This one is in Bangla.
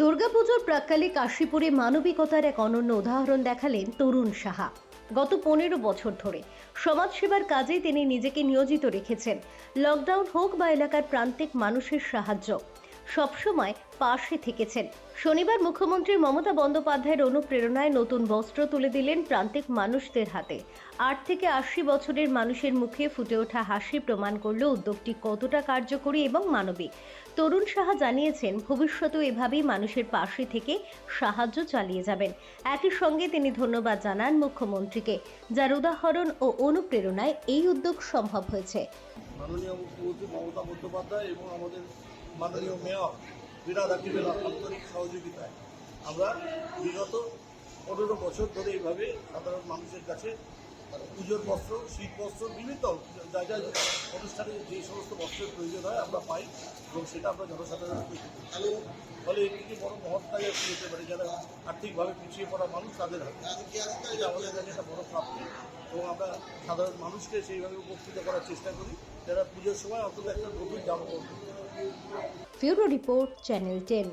দুর্গাপুজোর প্রাক্কালে কাশীপুরে মানবিকতার এক অনন্য উদাহরণ দেখালেন তরুণ সাহা। গত পনেরো বছর ধরে সমাজসেবার কাজে তিনি নিজেকে নিয়োজিত রেখেছেন। লকডাউন হোক বা এলাকার প্রান্তিক মানুষের সাহায্য সবসময় পাশে থেকেছেন। শনিবার মুখ্যমন্ত্রী মমতা বন্দ্যোপাধ্যায়ের অনুপ্রেরণায় নতুন বস্ত্র তুলে দিলেন প্রান্তিক মানুষদের হাতে। আট থেকে আশি বছরের মানুষের মুখে ফুটে ওঠা হাসি প্রমাণ করল উদ্যোগটি কতটা কার্যকরী এবং মানবিক। তরুণ সাহা জানিয়েছেন, ভবিষ্যতেও এভাবেই মানুষের পাশে থেকে সাহায্য চালিয়ে যাবেন। একই সঙ্গে তিনি ধন্যবাদ জানান মুখ্যমন্ত্রীকে, যার উদাহরণ ও অনুপ্রেরণায় এই উদ্যোগ সম্ভব হয়েছে। মাননীয় মুখ্যমন্ত্রী মমতা বন্দ্যোপাধ্যায় এবং আমাদের মাননীয় মেয়র বিরাট আকিবের আন্তরিক সহযোগিতায় আমরা বিগত পনেরো বছর ধরে এইভাবে সাধারণ মানুষের কাছে পুজোর বস্ত্র শীত বস্ত্র, বিভিন্ন যা যা অনুষ্ঠানে যে সমস্ত বস্ত্রের প্রয়োজন হয় আমরা পাই এবং সেটা আমরা জনসাধারণকে। ফলে এর থেকে বড় মহৎ কাজ হতে পারে যারা আর্থিকভাবে পিছিয়ে পড়া মানুষ তাদের হাতে আমাদের কাছে একটা বড় প্রাপ্তি আমরা সাধারণ মানুষকে সেইভাবে উপকৃত করার চেষ্টা করি। যারা পুজোর সময় অন্তত একটা গভীর জামা ফিউরো রিপোর্ট, চ্যানেল টেন।